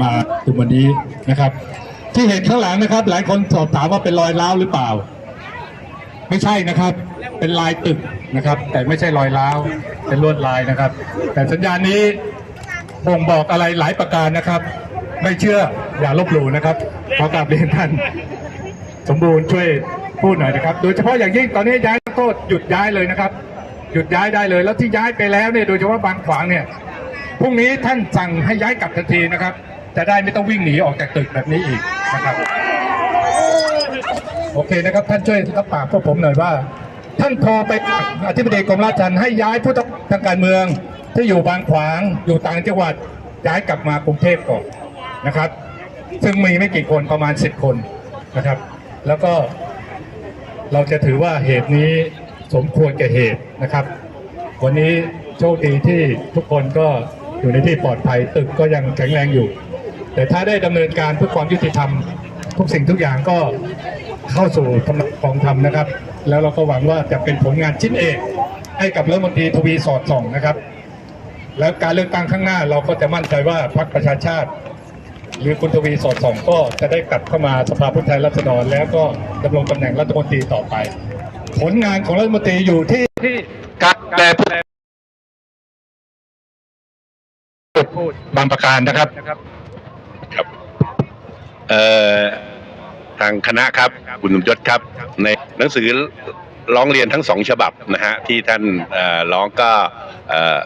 มาถึงวันนี้นะครับ ที่เห็นข้างหลังนะครับ หลายคนสอบถามว่าเป็นรอยร้าวหรือเปล่า ไม่ใช่นะครับ เป็นลายตึกนะครับ แต่ไม่ใช่รอยร้าวเป็นลวดลายนะครับ แต่สัญญาณนี้บ่งบอกอะไรหลายประการนะครับ ไม่เชื่ออย่าลบหลู่นะครับขอกราบเรียนท่าน สมบูรณ์ช่วยพูดหน่อยนะครับ โดยเฉพาะอย่างยิ่งตอนนี้ย้ายโทษหยุดย้ายเลยนะครับ หยุดย้ายได้เลย แล้วที่ย้ายไปแล้วเนี่ยโดยเฉพาะบางขวางเนี่ยพรุ่งนี้ท่านสั่งให้ย้ายกลับทันทีนะครับ จะได้ไม่ต้องวิ่งหนีออกจากตึกแบบนี้อีกนะครับ โอเคนะครับ ท่านช่วยรับปากพวกผมหน่อยว่า ท่านโทรไปอธิบดีกรมราชทัณฑ์ให้ย้ายผู้ทางการเมืองที่อยู่บางขวางอยู่ต่างจังหวัดย้ายกลับมากรุงเทพก่อนนะครับ ซึ่งมีไม่กี่คนประมาณ10คนนะครับ แล้วก็เราจะถือว่าเหตุนี้สมควรแก่เหตุนะครับ วันนี้โชคดีที่ทุกคนก็อยู่ในที่ปลอดภัยตึกก็ยังแข็งแรงอยู่ แต่ถ้าได้ดำเนินการเพื่อความยุติธรรม ทุกสิ่งทุกอย่างก็เข้าสู่ทำนองของธรรมนะครับ แล้วเราก็หวังว่าจะเป็นผลงานชิ้นเอกให้กับรัฐมนตรีทวีสอดส่องนะครับ แล้วการเลือกตั้งข้างหน้าเราก็จะมั่นใจว่าพรรคประชาชาติ หรือคุณทวีสอดส่อง ก็จะได้กลับเข้ามาสภาผู้แทนราษฎรแล้วก็ดำรงตำแหน่งรัฐมนตรีต่อไป ผลงานของรัฐมนตรีอยู่ที่ที่การดูแลผู้พูดบางประการนะครับ ทางคณะครับคุณสมยศครับ ในหนังสือร้องเรียนทั้งสองฉบับนะฮะที่ท่านเอ่อร้องก็เอ่อ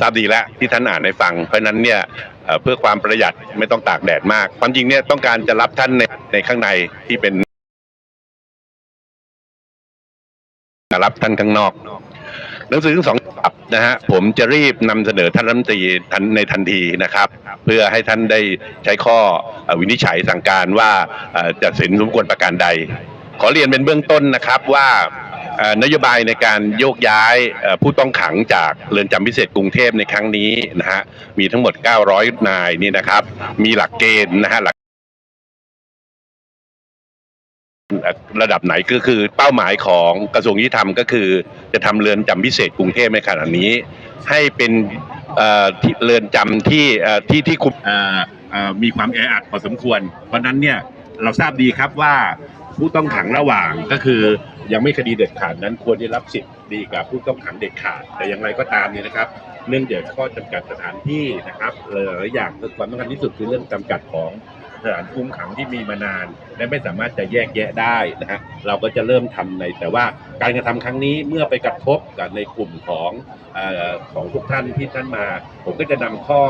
ทราบดีแล้วที่ท่านอ่านให้ฟัง เพราะฉะนั้นเนี่ยเอ่อเพื่อความประหยัดไม่ต้องตากแดดมาก ความจริงเนี่ยต้องการจะรับท่านในในข้างในที่เป็นรับท่านข้างนอก หนังสือทั้งสองฉบับนะฮะผมจะรีบนำเสนอท่านรัฐมนตรีทันในทันทีนะครับ เพื่อให้ท่านได้ใช้ข้อวินิจฉัยสั่งการว่าจะสินสมควรประการใด ขอเรียนเป็นเบื้องต้นนะครับว่านโยบายในการโยกย้ายผู้ต้องขังจากเรือนจำพิเศษกรุงเทพในครั้งนี้นะฮะมีทั้งหมด 900 นายนี่นะครับ มีหลักเกณฑ์นะฮะหลัก ระดับไหนก็คือเป้าหมายของกระทรวงยุติธรรมก็คือ จะทำเรือนจำพิเศษกรุงเทพในขณะนี้ ให้เป็นเอ่อที่เรือนจำที่ที่ที่คุมมีความแออัดพอสมควร เพราะนั้นเนี่ยเราทราบดีครับว่าผู้ต้องขังระหว่างก็คือยังไม่คดีเด็ดขาดนั้นควรได้รับสิทธิ์ดีกว่าผู้ต้องขังเด็ดขาด แต่อย่างไรก็ตามเนี่ยนะครับ เนื่องจากข้อจำกัดสถานที่นะครับหลายอย่างความสำคัญที่สุดคือเรื่องจำกัดของ สถานคุมขังที่มีมานาน และไม่สามารถจะแยกแยะได้นะฮะเราก็จะเริ่มทำในแต่ว่าการกระทำครั้งนี้เมื่อไปกระทบกับในกลุ่มของอของทุกท่านที่ท่านมา ผมก็จะนำข้อ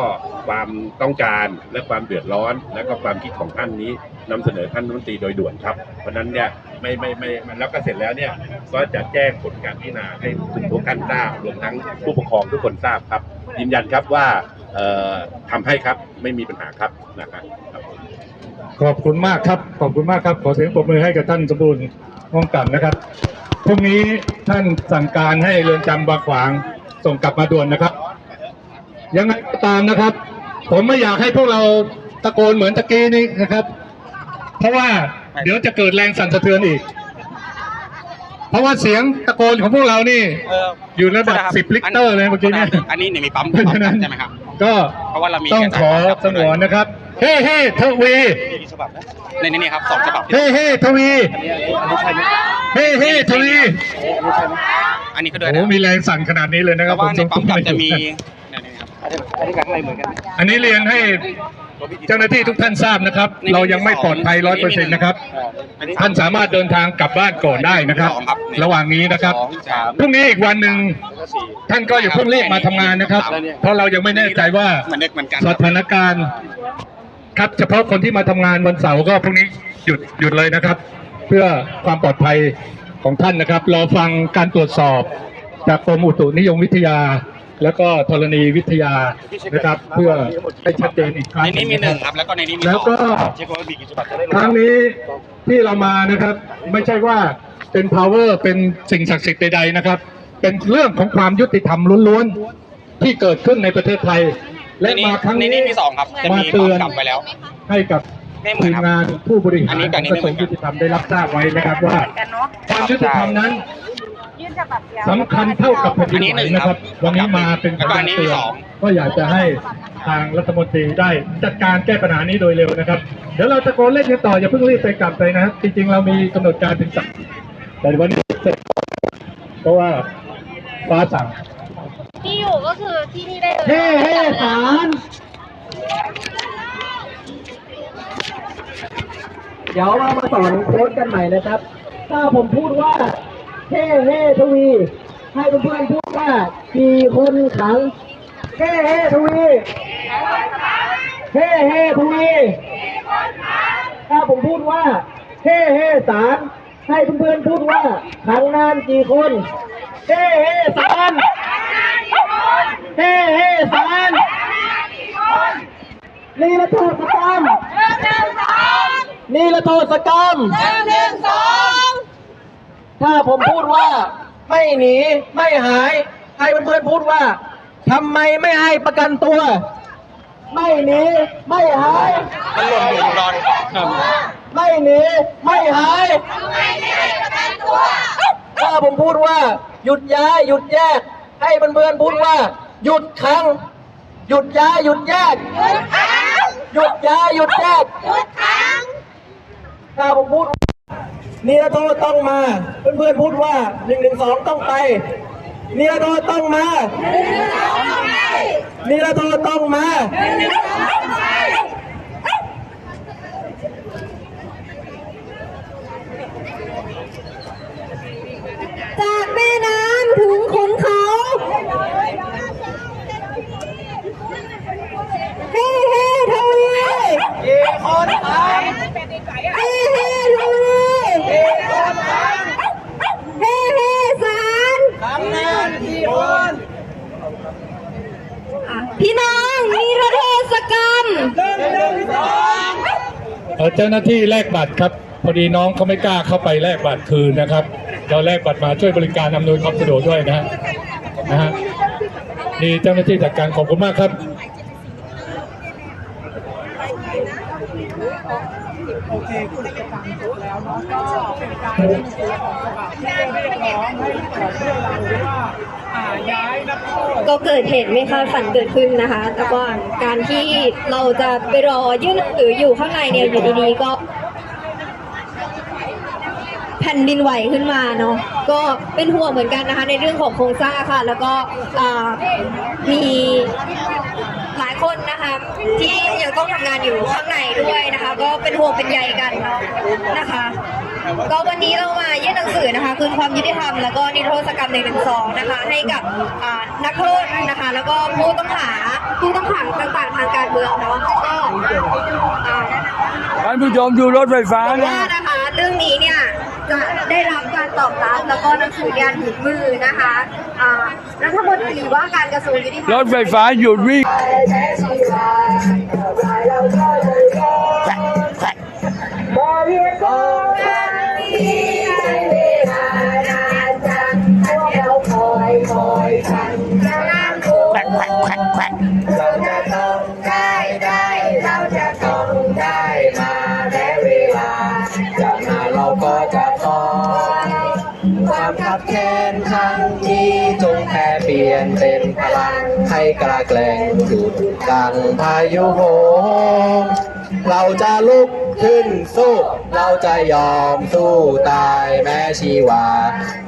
ความต้องการและความเดือดร้อน และก็ความคิดของท่านนี้นำเสนอท่านรัฐมนตรีโดยด่วนครับ เพราะนั้นเนี่ยไม่ไม่ไม่แล้วก็เสร็จแล้วเนี่ยก็จะแจ้งผลการพิจารณาให้ทุกท่านทราบรวมทั้งผู้ปกครองทุกคนทราบครับยืนยันครับว่าเอ่อทำให้ครับไม่มีปัญหาครับนะครับ ขอบคุณมากครับ ขอบคุณมากครับ ขอเสียงปรบมือให้กับท่านสมบูรณ์ว่องกลับนะครับ พรุ่งนี้ท่านสั่งการให้เรือนจำบางขวางส่งกลับมาด่วนนะครับ ยังไงก็ตามนะครับ ผมไม่อยากให้พวกเราตะโกนเหมือนตะกี้นี้นะครับ เพราะว่าเดี๋ยวจะเกิดแรงสั่นสะเทือนอีก เพราะว่าเสียงตะโกนของพวกเรานี่เอออยู่ระดับสิบลิตรเลยเมื่อกี้เนี่ยอันนี้เนี่ยมีปั๊มเพราะฉะนั้นใช่ไหมครับ ก็เพราะว่าเรามีต้องขอสงวนนะครับ เฮ้เฮ้ทวีในนี้ครับสองฉบับเฮ้เฮ้ทวีเฮ้เฮ้ทวีอันนี้ก็ด้วยโอ้นะมีแรงสั่นขนาดนี้เลยนะคเพรับราะว่าในปั๊มกับจะมีผเนี่ยนะครับอันนี้เรียนให้เจ้าหน้าที่ทุกท่านทราบนะครับ เรายังไม่ปลอดภัยร้อยเปอร์เซ็นต์นะครับ ท่านสามารถเดินทางกลับบ้านก่อนได้นะครับ ระหว่างนี้นะครับสองสามพรุ่งนี้อีกวันหนึ่งท่านก็อย่าเพิ่งรีบมาทำงานนะครับ เพราะเรายังไม่แน่ใจว่าเหมือนเด็กเหมือนกันสถานการณ์ ครับเฉพาะคนที่มาทำงานวันเสาร์ก็พรุ่งนี้หยุดหยุดเลยนะครับ เพื่อความปลอดภัยของท่านนะครับ รอฟังการตรวจสอบ จากกรมอุตุนิยมวิทยา แล้วก็ธรณีวิทยานะครับ เพื่อให้ชัดเจนอีกครั้งในนี้มีหนึ่งครับแล้วก็ในนี้มีแล้วสองก็เช็คว่ามีกี่ฉบับจะได้ครั้งนี้ที่เรามานะครับ ไม่ใช่ว่าเป็น power เป็นสิ่งศักดิ์สิทธิ์ใดๆนะครับ เป็นเรื่องของความยุติธรรมล้วนๆที่เกิดขึ้นในประเทศไทย และในนี้มาครั้งในนี้นี้มีสองครับจะมามีเตือนกลับไปแล้ว ให้กับไม่เหมือทีนมครับ งานผู้บริหารอันนี้กับอันนี้กระทรวงไม่เหมืยุอนกันติธรรมได้รับทราบไว้นะครับว่าความยุติธรรมนั้นฉบับเดียวสำคัญเท่ากับแผ่นดินไหวนะครับวันนี้มาเป็นแล้วก็อันนี้มีเตืสอง ก็อยากจะให้ทางรัฐมนตรีได้จัดการแก้ปัญหานี้โดยเร็วนะครับ เดี๋ยวเราตะโกนเล่นกันต่ออย่าเพิ่งรีบไปกลับเลยนะครับจริงๆเรามีกำหนดการถึงสักแต่วันนี้เสร็จเพราะว่าฟ้าสั่ง ที่อยู่ก็คือที่นี่ได้เลยเฮ้เฮ้สารเดี๋ยวเรามาสอนโค้ดกันใหม่นะครับ ถ้าผมพูดว่าเฮ้เฮ้ทวี ให้เพื่อนๆพูดว่ากี่คนขังเฮ้เฮ้ทวีเฮ้เฮ้ทวีถ้าผมพูดว่าเฮ้เฮ้สารให้เพื่อนๆพูดว่าขังนานกี่คนเฮ้เฮ้สาร เฮ้เฮ้สารนี่ละโทษกรรมนี่ละโทษกรรมถ้าผมพูดว่า ไม่หนีไม่หายให้เพื่อนๆพูดว่าทำไมไม่ให้ประกันตัว ไม่หนีไม่หายมันหล่นอยู่อุดรครับไม่หนีไม่หายถ้าผมพูดว่า หยุดย้ายหยุดแยก ให้เพื่อนๆพูดว่า หยุดขัง หยุดย้ายหยุดแยก หยุดย้ายหยุดแยกถ้าผมพูดนิรโทษต้องมา เพื่อนๆพูดว่าหนึ่งหนึ่งสองต้องไปนิรโทษต้องมานิรโทษต้องมา จากแม่น้ำถึงขนเขา เฮ้เฮ้ทวี กี่คนท เฮ้เฮ้ทวีำกี่คนท เฮ้เฮ้สารำทำงานกี่คน พี่น้องนิรโทษกรรม หนึ่งหนึ่งสอง เอ่อเจ้าหน้าที่แลกบัตรครับพอดีน้องเขาไม่กล้าเข้าไปแลกบัตรคืนนะครับเราแลกบัตรมาช่วยบริการอำนวยความสะดวกด้วยนะฮะนะฮะนี่เจ้าหน้าที่จัดการขอบคุณมากครับ ก็เกิดเหตุไม่คาดฝันเกิดขึ้นนะคะแต่ว่าการที่เราจะไปรอยื่นหนังสืออยู่ข้างในเนี่ยอยู่ดีๆก็ แผ่นดินไหวขึ้นมาเนาะก็เป็นห่วงเหมือนกันนะคะ ในเรื่องของโครงสร้างค่ะ แล้วก็อ่ามี ลายคนนะคะที่ยังต้องทำงานอยู่ข้างในด้วยนะคะ ก็เป็นห่วงเป็นใยกันเนาะนะคะ ก็วันนี้เรามายื่นหนังสือนะคะคืนความยุติธรรมแล้วก็นิรโทษกรรมในหนึ่งสองนะคะ ให้กับอ่านักโทษนะคะ แล้วก็ผู้ต้องหาผู้ต้องขังต่างๆ ทางการเมืองเนาะก็อ่าท่านผู้ชมดูรถไฟฟ้าว่านะนะคะเรื่องนี้เนี่ย จะได้รับการตอบรับแล้วก็หนังสือกานถึงมือนะคะอ่ารัฐมนตรีว่าการกระทรวงยุติธรรม รถไฟฟ้าหยุดวิ่งเรา กระแกล้งจุดดังพายุโหมเราจะลุกขึ้นสู้ เราจะยอมสู้ตายแม้ชีวา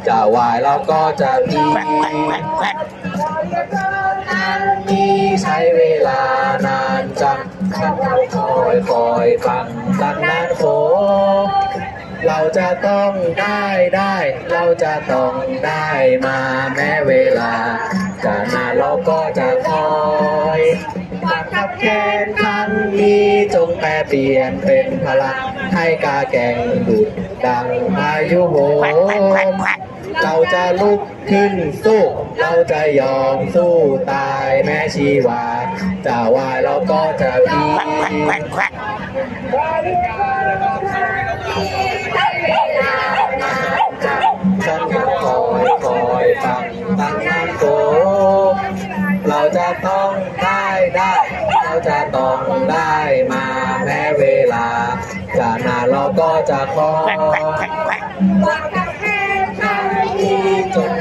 จะวายเราก็จะพีนี้ใช้เวลานานจังฉันคอยคอยฟังตั้งนานโข เราจะต้องได้ได้ เราจะต้องได้มาแม้เวลา จะนานเราก็จะคอยความขับแค้นครั้งนี้จงแปรเปลี่ยนเป็นพลังให้กาแก่งดุดดังพายุโหมเราจะลุกขึ้นสู้ เราจะยอมสู้ตายแม้ชีวาจะวายเราก็จะพี ฉันก็คอยคอยฟังตั้งนานโกเราจะต้องได้ได้ เราจะต้องได้มาแม้เวลา จะนานเราก็จะคอยความขับแค้นครั้งนี้จน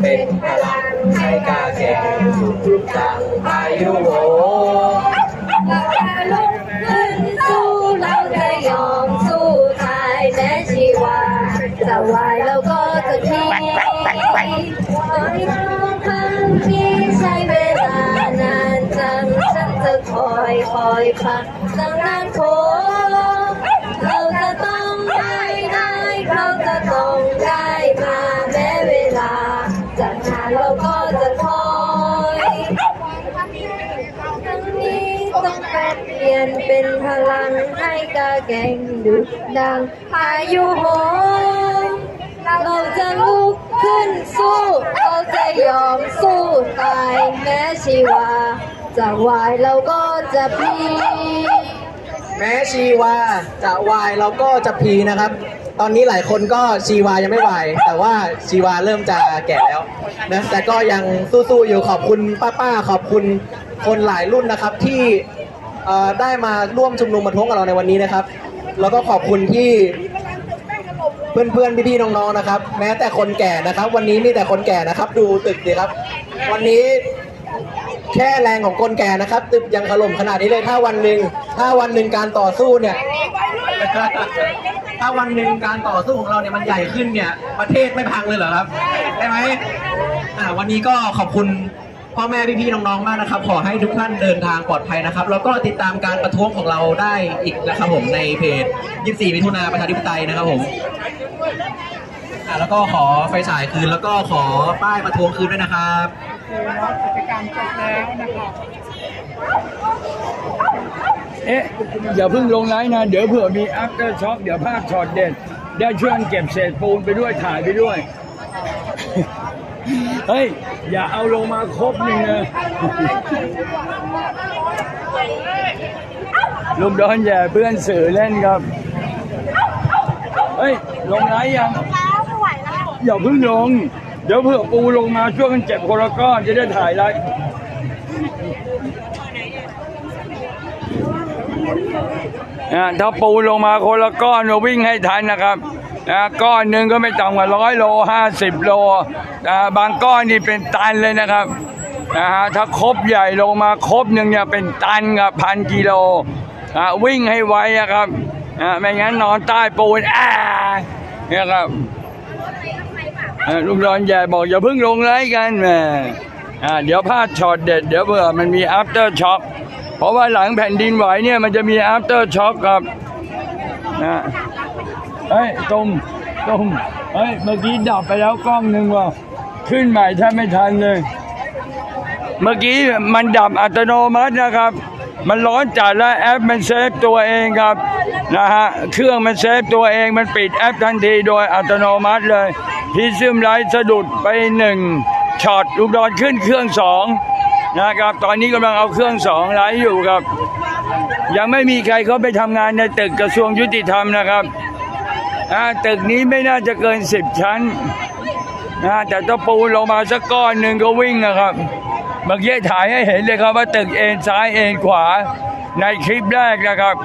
เป็นพลังให้กาแก่งดังพายุโลังให้กาแก่งดุดังพายุโหมเราจะลุกขึ้นสู้เราจะยอมสู้ตายแม้ชีวาจะวายเราก็จะพี แม้ชีวาจะวายเราก็จะพีนะครับ ตอนนี้หลายคนก็ชีวายังไม่วาย แต่ว่าชีวาเริ่มจะแก่แล้วนะแต่ก็ยังสู้ๆอยู่ขอบคุณป้าๆขอบคุณคนหลายรุ่นนะครับที่ ได้มาร่วมชุมนุมประท้วงกับเราในวันนี้นะครับ แล้วก็ขอบคุณที่เพื่อนๆพี่ๆน้องๆนะครับ แม้แต่คนแก่นะครับ วันนี้มีแต่คนแก่นะครับ ดูตึกดีครับ วันนี้แค่แรงของคนแก่นะครับ ตึกยังถล่มขนาดนี้เลยถ้าวันหนึ่งถ้าวันหนึ่งการต่อสู้เนี่ยถ้าวันหนึ่งการต่อสู้ของเราเนี่ยมันใหญ่ขึ้นเนี่ย ประเทศไม่พังเลยเหรอครับ ได้ไหมอ่าวันนี้ก็ขอบคุณ พ่อแม่พี่ๆน้องๆมากนะครับ ขอให้ทุกท่านเดินทางปลอดภัยนะครับ แล้วก็ติดตามการประท้วงของเราได้อีกนะครับผมในเพจ 24 มิถุนาประชาธิปไตยนะครับผมอ่าแล้วก็ขอไฟฉายคืนแล้วก็ขอป้ายประท้วงคืนด้วยนะครับเอ๊ะ อย่าเพิ่งลงไลน์นะ เดี๋ยวเผื่อมี after shock เดี๋ยวภาพช็อตเด็ด ได้ช่วยเก็บเศษปูนไปด้วยถ่ายไปด้วย เฮ้ย อย่าเอาลงมาครบหนึ่งนะลุมดอนแย่เพื่อนสื่อเล่นครับ เฮ้ย ลงไลน์ยังอย่าเพิ่งลง เดี๋ยวเผื่อปูลงมาช่วยกันเก็บคนละก้อนจะได้ถ่ายไลฟ์อ่าถ้าปูลงมาคนละก้อนเราวิ่งให้ทันนะครับ อ่าก้อนหนึ่งก็ไม่ต่ำกว่าร้อยโลห้าสิบโลบางก้อนนี่เป็นตันเลยนะครับนะฮะถ้าครบใหญ่ลงมาครบหนึ่งเนี่ยเป็นตันกับพันกิโลอ่าวิ่งให้ไวอะครับอ่าไม่งั้นนอนใต้ปูนอ่าเนี่ยครับลุงรอนใหญ่บอกอย่าเพิ่งลงไลกันแหมอ่าเดี๋ยวพลาดช็อตเด็ดเดี๋ยวเผื่อมันมี after shock เพราะว่าหลังแผ่นดินไหวเนี่ยมันจะมี after shock ครับนะ เฮ้ยตุมตุมเฮ้ยเมื่อกี้ดับไปแล้วกล้องหนึ่งว่ะขึ้นใหม่ถ้าไม่ทันเลย เมื่อกี้มันดับอัตโนมัตินะครับ มันร้อนจัดแล้วแอปมันเซฟตัวเองครับนะฮะเครื่องมันเซฟตัวเองมันปิดแอปทันทีโดยอัตโนมัติเลยพีซึมไลท์สะดุดไปหนึ่งช็อตลูกดอนขึ้นเครื่องสองนะครับ ตอนนี้กำลังเอาเครื่องสองไลท์อยู่ครับ ยังไม่มีใครเขาไปทำงานในตึกกระทรวงยุติธรรมนะครับ ตึกนี้ไม่น่าจะเกินสิบชั้นนะแต่ถ้าปูลงมาสักก้อนหนึ่งก็วิ่งนะครับเมื่อกี้ถ่ายให้เห็นเลยครับว่าตึกเอ็นซ้ายเอ็นขวาในคลิปแรกนะครับ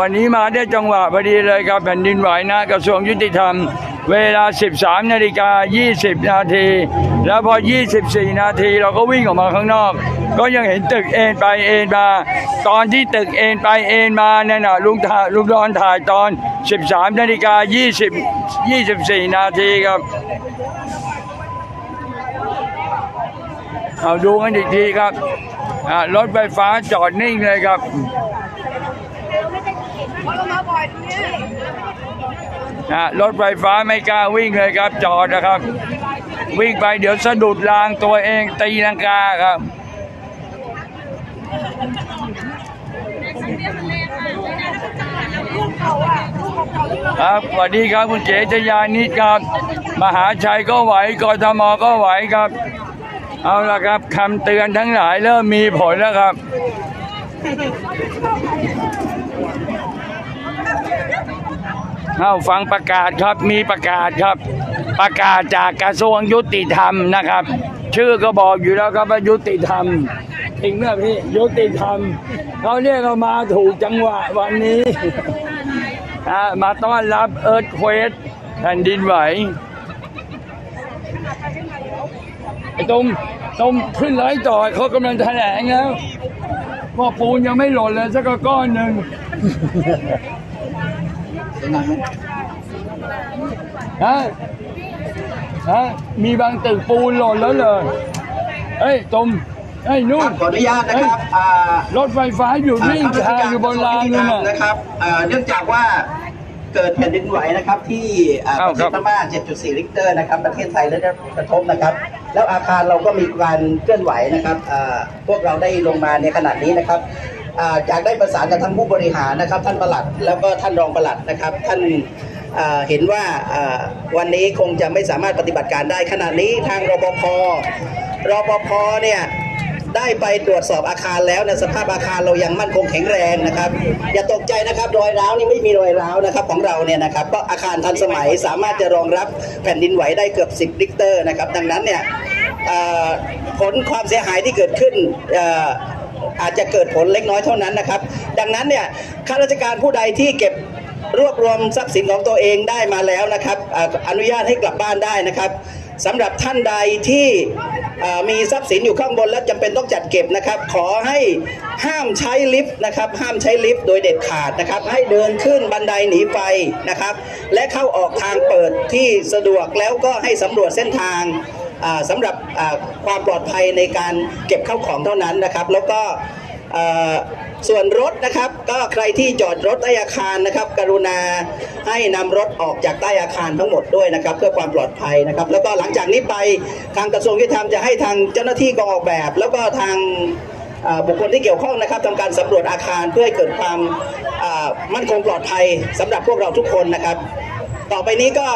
วันนี้มาได้จังหวะพอดีเลยครับแผ่นดินไหวนะกระทรวงยุติธรรม เวลา 13นาฬิกา20 นาที แล้วพอ 24 นาทีเราก็วิ่งออกมาข้างนอก ก็ยังเห็นตึกเอ็นไปเอ็นมา ตอนที่ตึกเอ็นไปเอ็นมาเนี่ยนะลุงถ่ายลุงดอนถ่ายตอน 13นาฬิกา20 24 นาทีครับเอาดูกันอีกทีครับรถไฟฟ้าจอดนิ่งเลยครับเรามาบ่อยตรงนี้ นะรถไฟฟ้าไม่กล้าวิ่งเลยครับ จอดนะครับ วิ่งไปเดี๋ยวสะดุดรางตัวเองตีลังกาครับครับสวัสดีครับคุณเจชยานิดครับ มหาชัยก็ไหวกทมก็ไหวครับ เอาละครับคำเตือนทั้งหลายเริ่มมีผลแล้วครับ เอาฟังประกาศครับมีประกาศครับ ประกาศจากกระทรวงยุติธรรมนะครับ ชื่อก็บอกอยู่แล้วครับว่ายุติธรรมจริงไหมพี่ยุติธรรมเขาเรียกเรามาถูกจังหวะวันนี้มาต้อนรับเอิร์ธเควสแผ่นดินไหวไอ้ตรงตรงขึ้นไลฟ์ต่อเขากำลังแถลงแล้วว่าปูนยังไม่หล่นเลยสักก้อนหนึ่ง ฮะฮะมีบางตึกปูนหล่นแล้วเลยเฮ้ยตรงเฮ้ยนู่นขออนุญาตนะครับอ่ารถไฟฟ้าอยู่วิ่งท่ทางอยู่บนรางนั่นั่นน่ะนะครับอ่าเนื่องจากว่าเกิดแผ่นดินไหวนะครับที่อ่าอ้าวประเทครัศบพม่า 7.4ริกเตอร์นะครับ ประเทศไทยได้รับกระทบนะครับ แล้วอาคารเราก็มีการเคลื่อนไหวนะครับอ่าพวกเราได้ลงมาในขณะนี้นะครับ อ่ากได้ประสานกับทั้งผู้บริหารนะครับ ท่านประหลัดแล้วก็ท่านรองประหลัดนะครับ ท่านเห็นว่าวันนี้คงจะไม่สามารถปฏิบัติการได้ขณะนี้ทางรปภรปภเนี่ยได้ไปตรวจสอบอาคารแล้วนะสภาพอาคารเรายังมั่นคงแข็งแรงนะครับ อย่าตกใจนะครับรอยร้าวนี่ไม่มีรอยร้าวนะครับของเราเนี่ยนะครับก็อาคารทันสมัยสามารถจะรองรับแผ่นดินไหวได้เกือบ 10ริกเตอร์นะครับ ดังนั้นเนี่ยผลความเสียหายที่เกิดขึ้น อาจจะเกิดผลเล็กน้อยเท่านั้นนะครับ ดังนั้นเนี่ยข้าราชการผู้ใดที่เก็บรวบรวมทรัพย์สินของตัวเองได้มาแล้วนะครับอนุญาตให้กลับบ้านได้นะครับสำหรับท่านใดที่มีทรัพย์สินอยู่ข้างบนและจำเป็นต้องจัดเก็บนะครับ ขอให้ห้ามใช้ลิฟต์นะครับห้ามใช้ลิฟต์โดยเด็ดขาดนะครับ ให้เดินขึ้นบันไดหนีไฟนะครับ และเข้าออกทางเปิดที่สะดวกแล้วก็ให้สำรวจเส้นทาง สำหรับความปลอดภัยในการเก็บเข้าของเท่านั้นนะครับ แล้วก็ส่วนรถนะครับก็ใครที่จอดรถใต้อาคารนะครับ กรุณาให้นำรถออกจากใต้อาคารทั้งหมดด้วยนะครับ เพื่อความปลอดภัยนะครับ แล้วก็หลังจากนี้ไปทางกระทรวงยุติธรรมจะให้ทางเจ้าหน้าที่กองออกแบบ แล้วก็ทางบุคคลที่เกี่ยวข้องนะครับทำการสำรวจอาคารเพื่อให้เกิดความมั่นคงปลอดภัยสำหรับพวกเราทุกคนนะครับ ต่อไปนี้ก็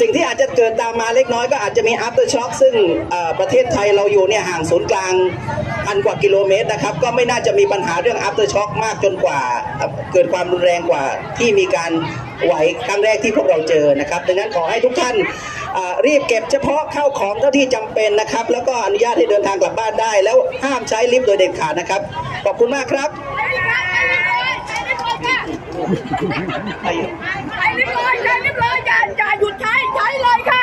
สิ่งที่อาจจะเกิดตามมาเล็กน้อยก็อาจจะมี after shock ซึ่งประเทศไทยเราอยู่เนี่ยห่างศูนย์กลางพันกว่ากิโลเมตรนะครับ ก็ไม่น่าจะมีปัญหาเรื่อง after shock มากจนกว่า เกิดความรุนแรงกว่าที่มีการไหวครั้งแรกที่พวกเราเจอนะครับ ดังนั้นขอให้ทุกท่านรีบเก็บเฉพาะเข้าของเท่าที่จำเป็นนะครับ แล้วก็อนุญาตให้เดินทางกลับบ้านได้ แล้วห้ามใช้ลิฟต์โดยเด็ดขาดนะครับ ขอบคุณมากครับ ใช้เรียบร้อยใช้เรียบร้อยอย่าอย่าหยุดใช้ใช้เลยค่ะ